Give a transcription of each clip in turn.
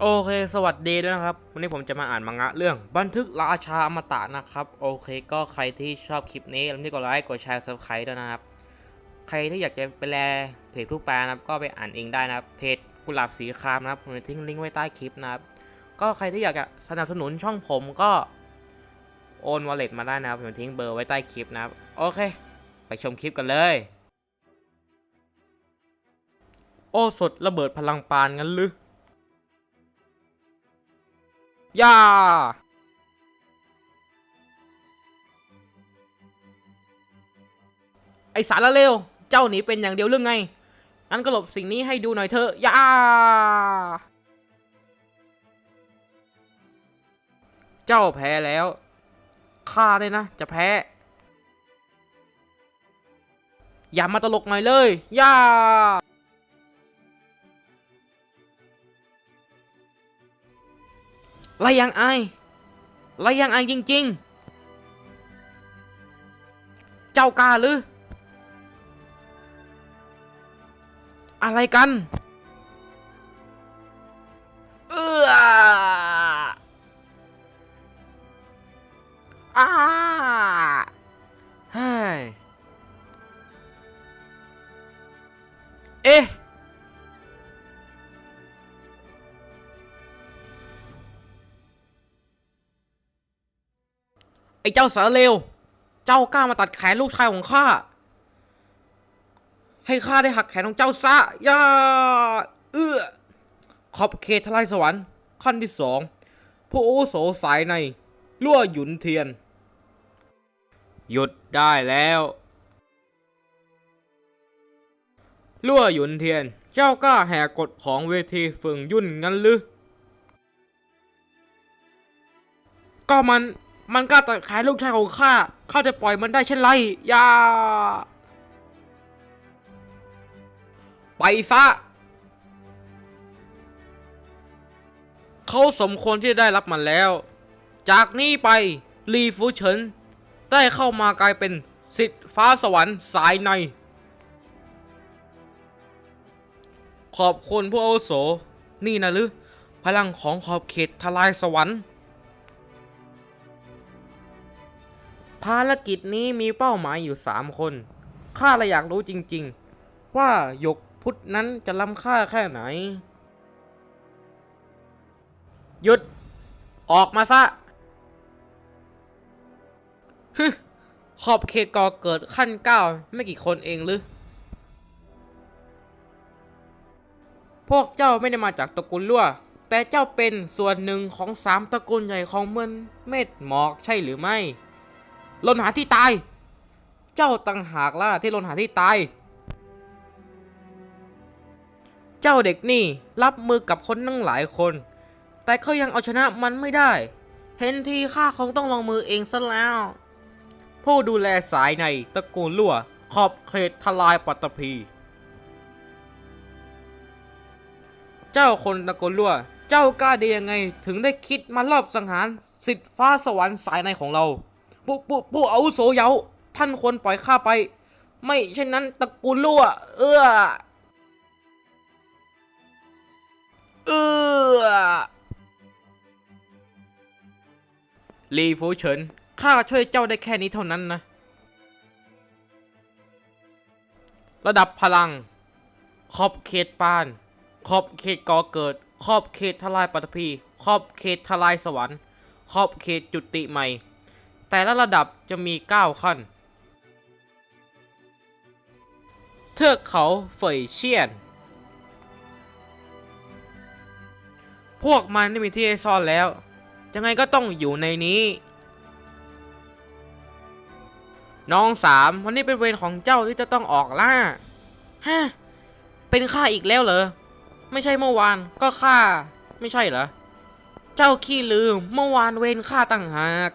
โอเค สวัสดีด้วยนะครับ วันนี้ผมจะมาอ่านมังงะเรื่อง บันทึกราชาอมตะนะครับ โอเค ก็ใครที่ชอบคลิปนี้อย่าลืมกดไลค์กดแชร์ซับสไครต์ด้วยนะครับ ใครที่อยากจะไปแลเพจทุกแปลนะครับ ก็ไปอ่านเองได้นะครับ เพจกุหลาบสีครามนะครับ ผมจะทิ้งลิงก์ไว้ใต้คลิปนะครับ ก็ใครที่อยากจะสนับสนุนช่องผมก็โอนวอลเล็ตมาได้นะครับ ผมจะทิ้งเบอร์ไว้ใต้คลิปนะครับ โอเค ไปชมคลิปกันเลย โอ้สดระเบิดพลังปานงั้นหรือ ย่าไอสารละเลวเจ้าหนีเป็นอย่างเดียวเรื่องไง งั้นก็หลบสิ่งนี้ให้ดูหน่อยเถอะย่าเจ้าแพ้แล้ว ข้าเลยนะ จะแพ้ อย่ามาตลกหน่อยเลยย่า ไรยังอายไรยังอายจริง ๆ เจ้าก้าหรือ อะไรกัน ไอ้เจ้าสารเลว เจ้ากล้ามาตัดแขนลูกชายของข้า ให้ข้าได้หักแขนของเจ้าซะย่าเอื้อ ขอบเขตทลายสวรรค์ขั้นที่สองผู้อุโสสายในลั่วหยุนเทียน หยุดได้แล้วลั่วหยุนเทียน เจ้ากล้าแหกกฎของเวทีฝึงยุ่นงั้นหรือก็มัน มันกล้าตัดแขนลูกชายของข้า ข้าจะปล่อยมันได้เช่นไร อย่า ไปซะ เขาสมควรที่ได้รับมันแล้ว จากนี้ไปลีฟูเฉิน ได้เข้ามากลายเป็นสิทธิ์ฟ้าสวรรค์สายใน ขอบคุณผู้อาวุโส นี่นะหรือ พลังของขอบเขตทลายสวรรค์ ภารกิจนี้มีเป้าหมายอยู่สามคน ข้าเลยอยากรู้จริงๆ ว่าหยกพุทธนั้นจะล้ำค่าแค่ไหน หยุด ออกมาซะฮึขอบเขตก่อเกิดขั้นเก้าไม่กี่คนเองหรือ พวกเจ้าไม่ได้มาจากตระกูลลั่ว แต่เจ้าเป็นส่วนหนึ่งของสามตระกูลใหญ่ของเมืองเม็ดหมอกใช่หรือไม่ ลนหาที่ตาย เจ้าตังหากล่ะที่ลนหาที่ตาย เจ้าเด็กนี่รับมือกับคนนั่งหลายคน แต่เขายังเอาชนะมันไม่ได้ เห็นทีข้าคงต้องลงมือเองซะแล้ว ผู้ดูแลสายในตระกูลลั่ว ขอบเขตทลายปัตตภีเจ้าคนตระกูลลั่ว เจ้ากล้าได้ยังไง ถึงได้คิดมาลอบสังหารสิทธิ์ฟ้าสวรรค์สายในของเรา ผู้ผู้ผู้อาวุโสเยาท่านควรปล่อยข้าไป ไม่เช่นนั้นตระกูลลั่ว เอื้อเอื้อลีฟูเฉินข้าช่วยเจ้าได้แค่นี้เท่านั้นนะ ระดับพลัง ขอบเขตปาน ขอบเขตก่อเกิด ขอบเขตทลายปัตภีขอบเขตทลายสวรรค์ ขอบเขตจุติใหม่ แต่ละระดับจะมี 9 ขั้น เทือกเขาเฟยเชียน พวกมันไม่มีที่ให้ซ่อนแล้ว ยังไงก็ต้องอยู่ในนี้ น้องสามวันนี้เป็นเวรของเจ้าที่จะต้องออกล่า ฮะ เป็นข้าอีกแล้วเหรอ ไม่ใช่เมื่อวานก็ข้า ไม่ใช่เหรอ เจ้าขี้ลืมเมื่อวานเวรข้าตั้งหาก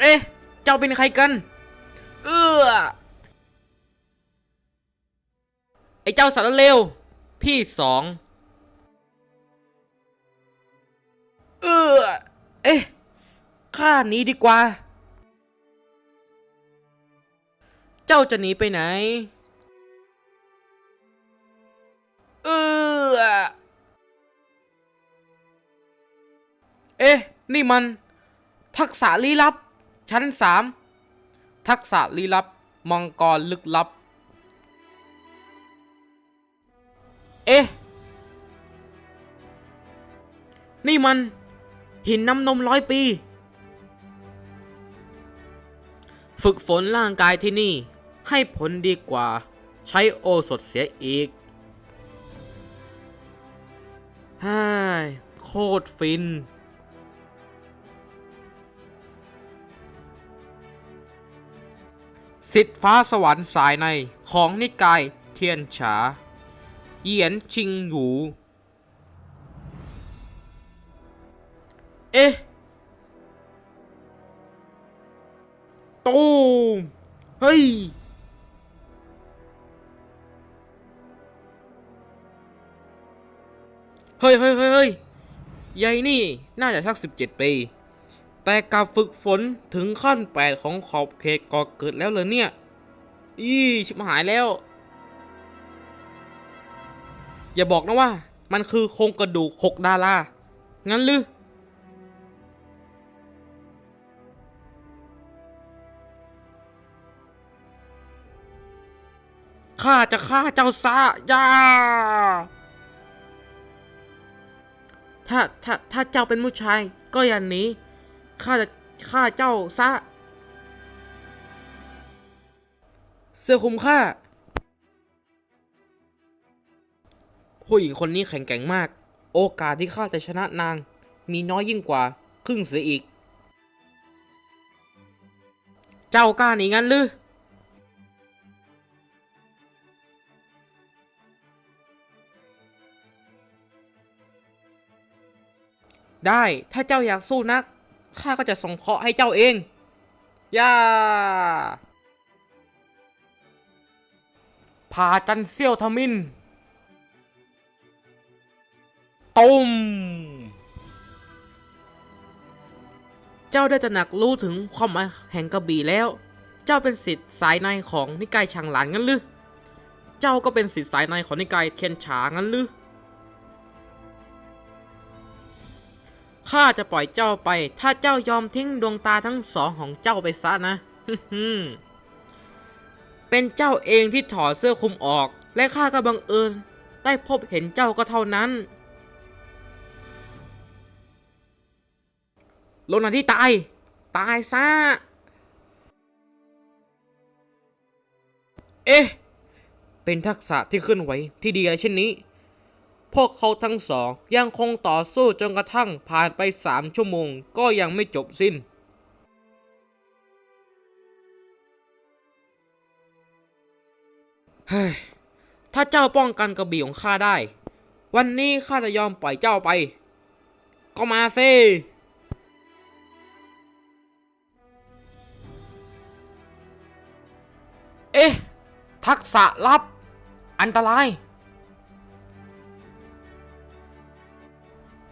เอ๊ะ เจ้าเป็นใครกัน เออไอ้เจ้าสารเลว พี่สอง เออเอ๊ะ ข้าหนีดีกว่า เจ้าจะหนีไปไหน เออเอ๊ะ นี่มัน ทักษะลี้ลับ ชั้นสามทักษะลี้ลับ มังกรลึกลับ เอ๊ะ นี่มัน หินน้ำนมร้อยปี ฝึกฝนร่างกายที่นี่ ให้ผลดีกว่า ใช้โอสถเสียอีกฮ่าโคตรฟิน สิทธิฟ้าสวรรค์สายในของนิกายเทียนฉาเหยียนชิงหยูเอ๊ะตูมเฮ้ย เฮ้ยเฮ้ยเฮ้ยเฮ้ยยายนี่ น่าจะสักสิบเจ็ดปี แต่กับฝึกฝนถึงขั้นแปดของขอบเขตก่อเกิดแล้วเลยเนี่ย อีชิบหายแล้ว อย่าบอกนะว่า มันคือโครงกระดูกหกดารา งั้นหรือข้าจะฆ่าเจ้าซะย่าถ้าถ้าถ้าเจ้าเป็นผู้ชายก็อย่าหนี ข้าจะฆ่าเจ้าซะ เสื้อคลุมข้าผู้หญิงคนนี้แข็งแกร่งมาก โอกาสที่ข้าจะชนะนาง มีน้อยยิ่งกว่า ครึ่งเสียอีก เจ้ากล้าหนีงั้นหรือ ได้ ถ้าเจ้าอยากสู้นัก ข้าก็จะส่งเคราะห์ให้เจ้าเอง ย่า พาจันเซี่ยวทมินตุมเจ้าได้ตระหนักรู้ถึงความหมายแห่งกระบี่แล้ว เจ้าเป็นสิทธิ์สายในของนิกายชางหลานงั้นหรือ เจ้าก็เป็นสิทธิ์สายในของนิกายเทียนฉางั้นหรือ ข้าจะปล่อยเจ้าไป ถ้าเจ้ายอมทิ้งดวงตาทั้งสองของเจ้าไปซะนะเป็นเจ้าเองที่ถอดเสื้อคลุมออก และข้าก็บังเอิญ ได้พบเห็นเจ้าก็เท่านั้น ลงนาที่ตาย ตายซะ เอ๊ะ เป็นทักษะที่เคลื่อนไหวที่ดีอะไรเช่นนี้ พวกเขาทั้งสองยังคงต่อสู้จนกระทั่งผ่านไปสามชั่วโมงก็ยังไม่จบสิ้นเฮ้ยถ้าเจ้าป้องกันกระบี่ของข้าได้ วันนี้ข้าจะยอมปล่อยเจ้าไป ก็มาสิเอ๊ะ ทักษะลับ อันตราย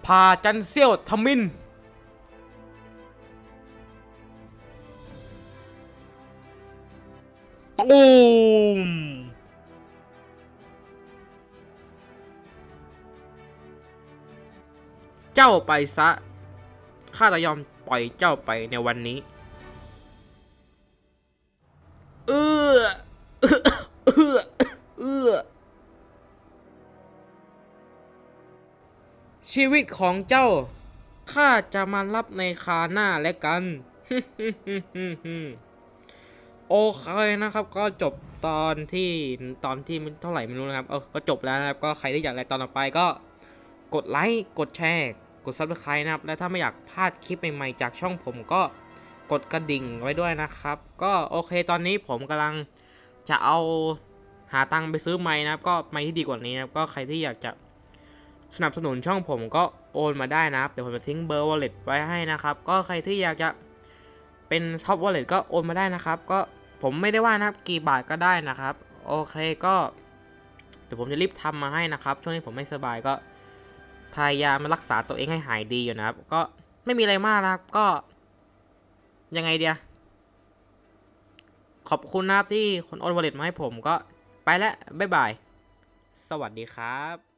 พาจันเซี่ยวทมิน ตูมเจ้าไปซะ ข้าจะยอมปล่อยเจ้าไปในวันนี้ ชีวิตของเจ้า ข้าจะมารับในคาหน้าและกัน โอเคนะครับก็จบตอนที่ตอนที่เท่าไหร่ไม่รู้นะครับ เออก็จบแล้วนะครับ ก็ใครที่อยากอะไรตอนต่อไปก็กดไลค์ กดแชร์ กดซับสไครต์นะครับ และถ้าไม่อยากพลาดคลิปใหม่ๆจากช่องผมก็กดกระดิ่งไว้ด้วยนะครับ ก็โอเคตอนนี้ผมกำลังจะเอาหาตังค์ไปซื้อไม้นะครับ ก็ไม้ที่ดีกว่านี้นะครับ ก็ใครที่อยากจะ สนับสนุนช่องผมก็โอนมาได้นะครับ เดี๋ยวผมจะทิ้งเบอร์ wallet ไว้ให้นะครับ ก็ใครที่อยากจะเป็นท็อป wallet ก็โอนมาได้นะครับ ก็ผมไม่ได้ว่านะครับกี่บาทก็ได้นะครับ โอเคก็ เดี๋ยวผมจะรีบทำมาให้นะครับ ช่วงนี้ผมไม่สบายก็พยายามมารักษาตัวเองให้หายดีอยู่นะครับ ก็ไม่มีอะไรมากนะครับ ก็ยังไงเดียขอบคุณนะครับที่คนโอน wallet มาให้ผมก็ไปแล้วบ๊ายบาย สวัสดีครับ